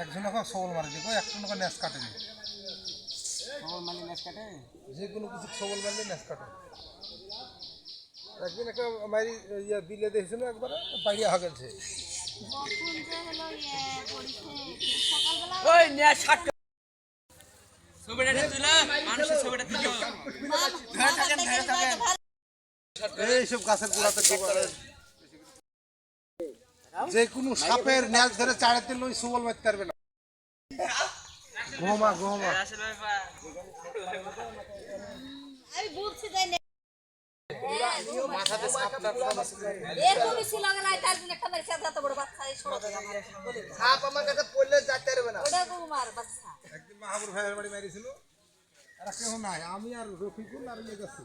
একজন সবল মারে দেখো একজন এখন ন্যাস কাটেনি যে কোনো কিছু সবল মারলে ন্যাস কাটে। একদিন একটা মারি ইয়া বিলে দেখছিল একবার? বাইরে হাগেছে ওই নিয়ে ষাট ছবিটা তুলে মানুষের ছবিটা তুলে এইসব গাছের গোড়াতে যে কোনো সাপের ন্যাস ধরে চাড়াতে লই সবল মারতে পারবে না। ঘুমা ঘুমা। আসলে আমি বুঝছি তাই না? এরকমই ছিল না তার জন্য একটা মেরে সাথে বড় বাচ্চা এই ষোলো টাকা আমার বলে দিল। সাপ আমার কাছে পড়লে যাইতে পারবে না। ওটা কুমার বাচ্চা। একদিন মাহাবুর ভাইয়ের বাড়ি মারিছিল। আর কেউ নাই আমি আর রফিকুল আর ইয়ে গেছি।